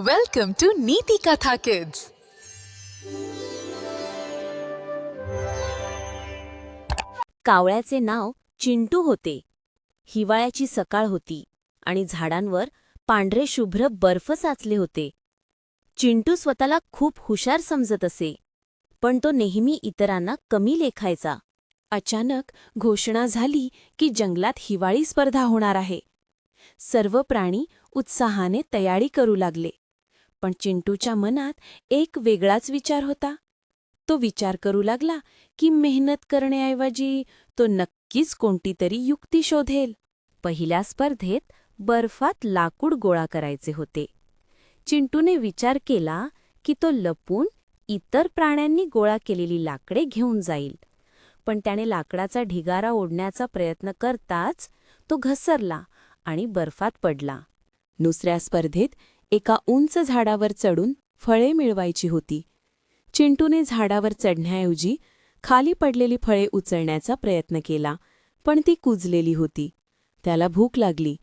Welcome to नीति कथा kids कावळ्याचे नाव चिंटू होते. हिवाळ्याची सकाळ होती आणि झाडांवर पांढरे शुभ्र बर्फ साचले होते. चिंटू स्वतःला खूप हुशार समजत असे पण तो नेहमी इतरांना कमी लेखायचा. अचानक घोषणा झाली की जंगलात हिवाळी स्पर्धा होणार आहे. सर्व प्राणी उत्साहाने तयारी करू लागले. पण चिंटूच्या मनात एक वेगळाच विचार होता. तो विचार करू लागला की मेहनत करण्याऐवजी तो नक्कीच कोणती तरी युक्ती शोधेल. पहिल्या स्पर्धेत बर्फात लाकूड गोळा करायचे होते. चिंटूने विचार केला की तो लपून इतर प्राण्यांनी गोळा केलेली लाकडे घेऊन जाईल. पण त्याने लाकडाचा ढिगारा ओढण्याचा प्रयत्न करताच तो घसरला आणि बर्फात पडला. दुसऱ्या स्पर्धेत एका उंच झाडावर चढून फळे मिळवायची होती. चिंटूने झाडावर चढण्याऐवजी खाली पडलेली फळे उचलण्याचा प्रयत्न केला पण ती कुजलेली होती. त्याला भूक लागली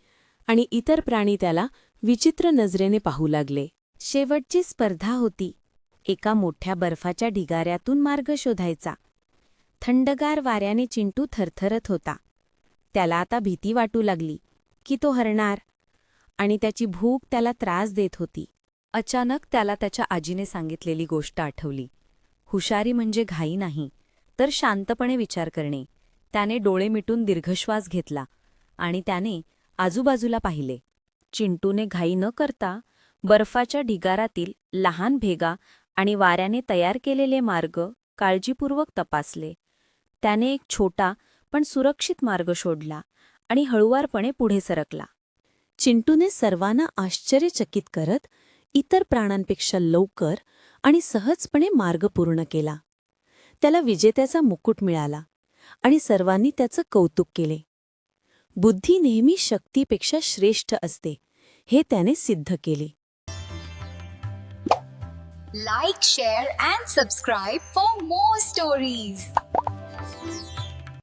आणि इतर प्राणी त्याला विचित्र नजरेने पाहू लागले. शेवटची स्पर्धा होती. एका मोठ्या बर्फाच्या ढिगाऱ्यातून मार्ग शोधायचा. थंडगार वाऱ्याने चिंटू थरथरत होता. त्याला आता भीती वाटू लागली की तो हरणार. आणि त्याची भूक त्याला त्रास देत होती. अचानक त्याला त्याच्या आजीने सांगितलेली गोष्ट आठवली. हुशारी म्हणजे घाई नाही तर शांतपणे विचार करणे. त्याने डोळे मिटून दीर्घश्वास घेतला आणि त्याने आजूबाजूला पाहिले. चिंटूने घाई न करता बर्फाच्या ढिगारातील लहान भेगा आणि वाऱ्याने तयार केलेले मार्ग काळजीपूर्वक तपासले. त्याने एक छोटा पण सुरक्षित मार्ग शोधला आणि हळुवारपणे पुढे सरकला. चिंटूने सर्वांना आश्चर्यचकित करत इतर प्राणांपेक्षा लवकर आणि सहजपणे मार्ग पूर्ण केला. त्याला विजेत्याचा मुकुट मिळाला आणि सर्वांनी त्याचं कौतुक केले. बुद्धी नेहमी शक्तीपेक्षा श्रेष्ठ असते हे त्याने सिद्ध केले. Like share and subscribe for more stories